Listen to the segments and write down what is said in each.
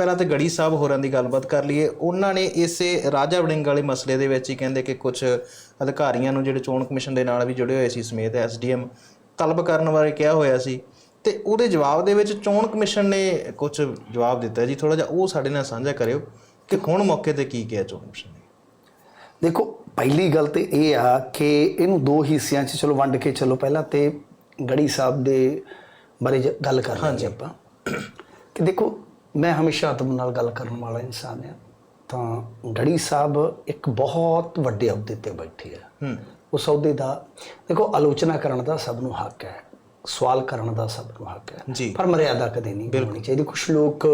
ਪਹਿਲਾਂ ਤੇ ਗੜੀ ਸਾਹਿਬ ਹੋਰਾਂ ਦੀ ਗੱਲਬਾਤ ਕਰ ਲਈਏ। ਉਹਨਾਂ ਨੇ ਇਸੇ ਰਾਜਾ ਵੜਿੰਗ ਵਾਲੇ ਮਸਲੇ ਦੇ ਵਿੱਚ ਹੀ ਕਹਿੰਦੇ ਕਿ ਕੁਝ ਅਧਿਕਾਰੀਆਂ ਨੂੰ ਜਿਹੜੇ ਚੋਣ ਕਮਿਸ਼ਨ ਦੇ ਨਾਲ ਵੀ ਜੁੜੇ ਹੋਏ ਸੀ ਸਮੇਤ ਐਸਡੀਐਮ ਤਲਬ ਕਰਨ ਬਾਰੇ ਕਿਹਾ ਹੋਇਆ ਸੀ। ਤੇ ਉਹਦੇ ਜਵਾਬ ਦੇ ਵਿੱਚ ਚੋਣ ਕਮਿਸ਼ਨ ਨੇ ਕੁਝ ਜਵਾਬ ਦਿੱਤਾ ਜੀ। ਥੋੜਾ ਜਿਹਾ ਉਹ ਸਾਡੇ ਨਾਲ ਸਾਂਝਾ ਕਰਿਓ ਕਿ ਹੁਣ ਮੌਕੇ ਤੇ ਕੀ ਕਿਹਾ ਚੋਣ ਕਮਿਸ਼ਨ ਨੇ। ਦੇਖੋ ਪਹਿਲੀ ਗੱਲ ਤੇ ਇਹ ਆ ਕਿ ਇਹਨੂੰ ਦੋ ਹਿੱਸਿਆਂ 'ਚ ਚਲੋ ਵੰਡ ਕੇ ਚਲੋ ਪਹਿਲਾਂ ਤੇ ਗੜੀ ਸਾਹਿਬ ਦੇ ਬਾਰੇ ਗੱਲ ਕਰ ਲਾਂਗੇ ਆਪਾਂ। ਕਿ ਦੇਖੋ ਮੈਂ ਹਮੇਸ਼ਾ ਆਤਮ ਨਾਲ ਗੱਲ ਕਰਨ ਵਾਲਾ ਇਨਸਾਨ ਆ ਤਾਂ ਗੜੀ ਸਾਹਿਬ ਇੱਕ ਬਹੁਤ ਵੱਡੇ ਅਹੁਦੇ ਤੇ ਬੈਠੇ ਆ ਹੂੰ। ਉਸ ਅਹੁਦੇ ਦਾ ਦੇਖੋ ਆਲੋਚਨਾ ਕਰਨ ਦਾ ਸਭ ਨੂੰ ਹੱਕ ਹੈ ਸਵਾਲ ਕਰਨ ਦਾ ਸਭ ਨੂੰ ਹੱਕ ਹੈ। ਪਰ ਮਰਿਆਦਾ ਕਦੇ ਨਹੀਂ ਹੋਣੀ ਚਾਹੀਦੀ। ਕੁਝ ਲੋਕ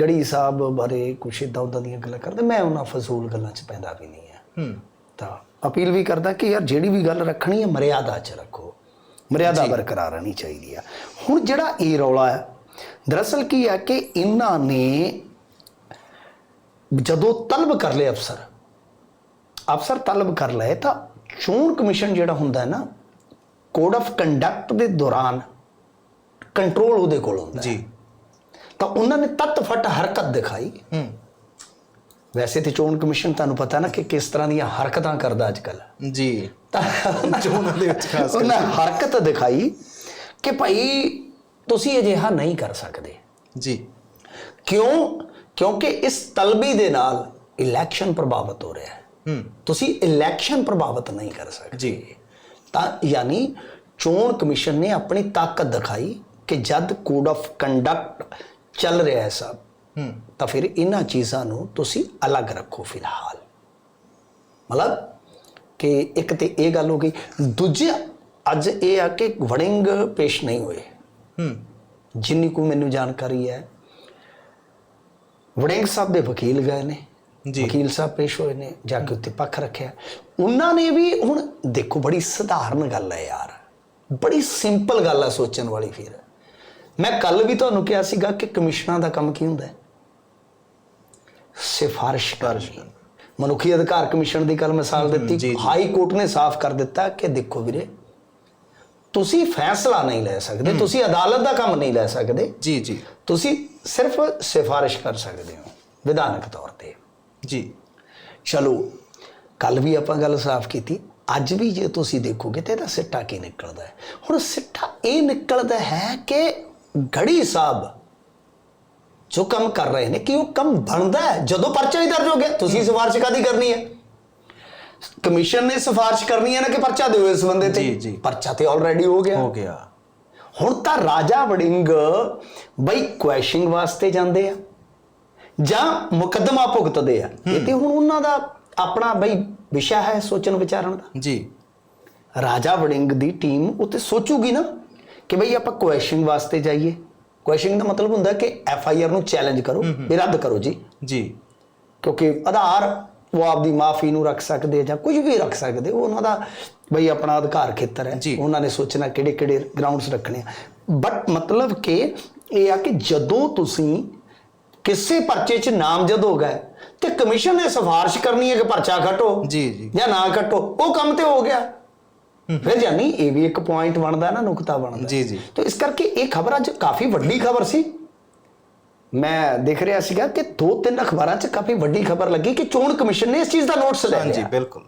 ਗੜੀ ਸਾਹਿਬ ਬਾਰੇ ਕੁਛ ਏਦਾਂ ਉਦਾਂ ਦੀਆਂ ਗੱਲਾਂ ਕਰਦੇ ਮੈਂ ਉਹਨਾਂ ਫਜ਼ੂਲ ਗੱਲਾਂ 'ਚ ਪੈਂਦਾ ਵੀ ਨਹੀਂ ਹੂੰ। ਤਾਂ ਅਪੀਲ ਵੀ ਕਰਦਾ ਕਿ ਯਾਰ ਜਿਹੜੀ ਵੀ ਗੱਲ ਰੱਖਣੀ ਹੈ ਮਰਿਆਦਾ 'ਚ ਰੱਖੋ। ਮਰਿਆਦਾ ਬਰਕਰਾਰ ਰਹਿਣੀ ਚਾਹੀਦੀ ਆ ਹੁਣ ਜਿਹੜਾ ਇਹ ਰੌਲਾ ਹੈ ਦਰਅਸਲ ਕੀ ਹੈ ਕਿ ਇਹਨਾਂ ਨੇ ਜਦੋਂ ਤਲਬ ਕਰ ਲਏ ਅਫਸਰ ਅਫਸਰ ਤਲਬ ਕਰ ਲਏ ਤਾਂ ਚੋਣ ਕਮਿਸ਼ਨ ਜਿਹੜਾ ਹੁੰਦਾ ਹੈ ਨਾ ਕੋਡ ਆਫ ਕੰਡਕਟ ਦੇ ਦੌਰਾਨ ਕੰਟਰੋਲ ਉਹਦੇ ਕੋਲ ਹੁੰਦਾ। ਜੀ। ਤਾਂ ਉਹਨਾਂ ਨੇ ਤੱਤ ਫਟ ਹਰਕਤ ਦਿਖਾਈ। ਹੂੰ। ਵੈਸੇ ਤੇ ਚੋਣ ਕਮਿਸ਼ਨ ਤੁਹਾਨੂੰ ਪਤਾ ਨਾ ਕਿ ਕਿਸ ਤਰ੍ਹਾਂ ਦੀਆਂ ਹਰਕਤਾਂ ਕਰਦਾ ਅੱਜ ਕੱਲ ਜੀ। ਤਾਂ ਚੋਣਾਂ ਦੇ ਵਿੱਚ ਖਾਸ ਉਹਨਾਂ ਹਰਕਤ ਦਿਖਾਈ ਕਿ ਭਾਈ ਤੁਸੀਂ ਅਜਿਹਾ ਨਹੀਂ ਕਰ ਸਕਦੇ। ਜੀ। ਕਿਉਂ? ਕਿਉਂਕਿ ਇਸ ਤਲਬੀ ਦੇ ਨਾਲ ਇਲੈਕਸ਼ਨ ਪ੍ਰਭਾਵਿਤ ਹੋ ਰਿਹਾ ਹੈ। ਹੂੰ। ਤੁਸੀਂ ਇਲੈਕਸ਼ਨ ਪ੍ਰਭਾਵਿਤ ਨਹੀਂ ਕਰ ਸਕਦੇ। ਜੀ। ਤਾਂ ਯਾਨੀ ਚੋਣ ਕਮਿਸ਼ਨ ਨੇ ਆਪਣੀ ਤਾਕਤ ਦਿਖਾਈ ਕਿ ਜਦ ਕੋਡ ਆਫ ਕੰਡਕਟ ਚੱਲ ਰਿਹਾ ਹੈ ਸਭ ਹੂੰ। ਤਾਂ ਫਿਰ ਇਹਨਾਂ ਚੀਜ਼ਾਂ ਨੂੰ ਤੁਸੀਂ ਅਲੱਗ ਰੱਖੋ ਫਿਲਹਾਲ। ਮਤਲਬ ਕਿ ਇੱਕ ਤੇ ਇਹ ਗੱਲ ਹੋ ਗਈ। ਦੂਜਾ ਅੱਜ ਇਹ ਆ ਕਿ ਵੜਿੰਗ ਪੇਸ਼ ਨਹੀਂ ਹੋਏ। ਹੂੰ। ਜਿੰਨੀ ਕੋ ਮੈਨੂੰ ਜਾਣਕਾਰੀ ਹੈ ਵੜਿੰਗ ਸਾਹਿਬ ਦੇ ਵਕੀਲ ਗਏ ਨੇ ਜੀ। ਵਕੀਲ ਸਾਹਿਬ ਪੇਸ਼ ਹੋਏ ਨੇ ਜਾ ਕੇ ਉੱਤੇ ਪੱਖ ਰੱਖਿਆ। ਉਹਨਾਂ ਨੇ ਵੀ ਹੁਣ ਦੇਖੋ ਬੜੀ ਸਧਾਰਨ ਗੱਲ ਹੈ ਯਾਰ। ਬੜੀ ਸਿੰਪਲ ਗੱਲ ਹੈ ਸੋਚਣ ਵਾਲੀ ਫਿਰ। ਮੈਂ ਕੱਲ ਵੀ ਤੁਹਾਨੂੰ ਕਿਹਾ ਸੀਗਾ ਕਿ ਕਮਿਸ਼ਨਾਂ ਦਾ ਕੰਮ ਕੀ ਹੁੰਦਾ ਹੈ? ਸਿਫਾਰਿਸ਼ ਕਰਨੀ। ਮਨੁੱਖੀ ਅਧਿਕਾਰ ਕਮਿਸ਼ਨ ਦੀ ਕੱਲ ਮਿਸਾਲ ਦਿੱਤੀ। ਹਾਈ ਕੋਰਟ ਨੇ ਸਾਫ਼ ਕਰ ਦਿੱਤਾ ਕਿ ਦੇਖੋ ਵੀਰੇ ਤੁਸੀਂ ਫੈਸਲਾ ਨਹੀਂ ਲੈ ਸਕਦੇ ਤੁਸੀਂ ਅਦਾਲਤ ਦਾ ਕੰਮ ਨਹੀਂ ਲੈ ਸਕਦੇ। ਜੀ ਜੀ। ਤੁਸੀਂ ਸਿਰਫ ਸਿਫਾਰਿਸ਼ ਕਰ ਸਕਦੇ ਹੋ ਵਿਧਾਨਕ ਤੌਰ ਤੇ। ਜੀ। ਚਲੋ ਕੱਲ ਵੀ ਆਪਾਂ ਗੱਲ ਸਾਫ਼ ਕੀਤੀ ਅੱਜ ਵੀ ਜੇ ਤੁਸੀਂ ਦੇਖੋਗੇ ਤੇ ਇਹਦਾ ਸਿੱਟਾ ਕੀ ਨਿਕਲਦਾ ਹੈ? ਹੁਣ ਸਿੱਟਾ ਇਹ ਨਿਕਲਦਾ ਹੈ ਕਿ ਗੜੀ ਸਾਹਿਬ ਜੋ ਕੰਮ ਕਰ ਰਹੇ ਨੇ ਕਿ ਉਹ ਕੰਮ ਬਣਦਾ ਹੈ? ਜਦੋਂ ਪਰਚਾ ਹੀ ਦਰਜ ਹੋ ਗਿਆ ਤੁਸੀਂ ਸਿਫਾਰਿਸ਼ ਕਾਦੀ ਕਰਨੀ ਹੈ? ਕਮਿਸ਼ਨ ਨੇ ਸਿਫਾਰਿਸ਼ ਕਰਨੀ ਹੈ ਨਾ ਕਿ ਪਰਚਾ ਦਿਓ ਇਸ ਬੰਦੇ ਤੇ। ਜੀ, ਜੀ। ਪਰਚਾ ਤੇ ਆਲਰੇਡੀ ਹੋ ਗਿਆ। ਹੋ ਗਿਆ। ਹੁਣ ਤਾਂ ਰਾਜਾ ਵੜਿੰਗ ਬਈ ਕੁਐਸ਼ਿੰਗ ਵਾਸਤੇ ਜਾਂਦੇ ਆ ਜਾਂ ਮੁਕੱਦਮਾ ਭੁਗਤਦੇ ਆ। ਇਹ ਤੇ ਹੁਣ ਉਹਨਾਂ ਦਾ ਆਪਣਾ ਬਈ ਵਿਸ਼ਾ ਹੈ ਸੋਚਣ ਵਿਚਾਰਨ ਦਾ। ਜੀ। ਰਾਜਾ ਵੜਿੰਗ ਦੀ ਟੀਮ ਉੱਤੇ ਸੋਚੂਗੀ ਨਾ ਕਿ ਬਈ ਆਪਾਂ ਕੁਐਸ਼ਿੰਗ ਵਾਸਤੇ ਜਾਈਏ। ਕੁਐਸ਼ਿੰਗ ਦਾ ਮਤਲਬ ਹੁੰਦਾ ਕਿ ਐਫ ਆਈ ਆਰ ਨੂੰ ਚੈਲੰਜ ਕਰੋ ਵੀ ਰੱਦ ਕਰੋ ਜੀ। ਜੀ। ਕਿਉਂਕਿ ਆਧਾਰ ਉਹ ਆਪਦੀ ਮਾਫੀ ਨੂੰ ਰੱਖ ਸਕਦੇ ਜਾਂ ਕੁਝ ਵੀ ਰੱਖ ਸਕਦੇ ਉਹ ਉਹਨਾਂ ਦਾ ਬਈ ਆਪਣਾ ਅਧਿਕਾਰ ਖੇਤਰ ਹੈ। ਉਹਨਾਂ ਨੇ ਸੋਚਣਾ ਕਿਹੜੇ ਕਿਹੜੇ ਗਰਾਊਂਡਸ ਰੱਖਣੇ ਆ ਬਟ ਮਤਲਬ ਕਿ ਇਹ ਆ ਕਿ ਜਦੋਂ ਤੁਸੀਂ ਕਿਸੇ ਪਰਚੇ 'ਚ ਨਾਮਜ਼ਦ ਹੋ ਗਏ ਤੇ ਕਮਿਸ਼ਨ ਨੇ ਸਿਫਾਰਿਸ਼ ਕਰਨੀ ਹੈ ਕਿ ਪਰਚਾ ਕੱਟੋ ਜੀ, ਜੀ। ਜਾਂ ਨਾ ਕੱਟੋ ਉਹ ਕੰਮ ਤੇ ਹੋ ਗਿਆ ਫਿਰ ਜਾਨੀ ਇਹ ਵੀ ਇੱਕ ਪੁਆਇੰਟ ਬਣਦਾ ਨਾ ਨੁਕਤਾ ਬਣਦਾ ਜੀ, ਜੀ। ਤਾਂ ਇਸ ਕਰਕੇ ਇਹ ਖਬਰ ਅੱਜ ਕਾਫੀ ਵੱਡੀ ਖਬਰ ਸੀ ਮੈਂ ਦੇਖ ਰਿਹਾ ਸੀਗਾ ਕਿ ਦੋ ਤਿੰਨ ਅਖਬਾਰਾਂ 'ਚ ਕਾਫੀ ਵੱਡੀ ਖਬਰ ਲੱਗੀ ਕਿ ਚੋਣ ਕਮਿਸ਼ਨ ਨੇ ਇਸ ਚੀਜ਼ ਦਾ ਨੋਟਿਸ ਲੈ ਹਾਂਜੀ ਲਿਆ। ਬਿਲਕੁਲ।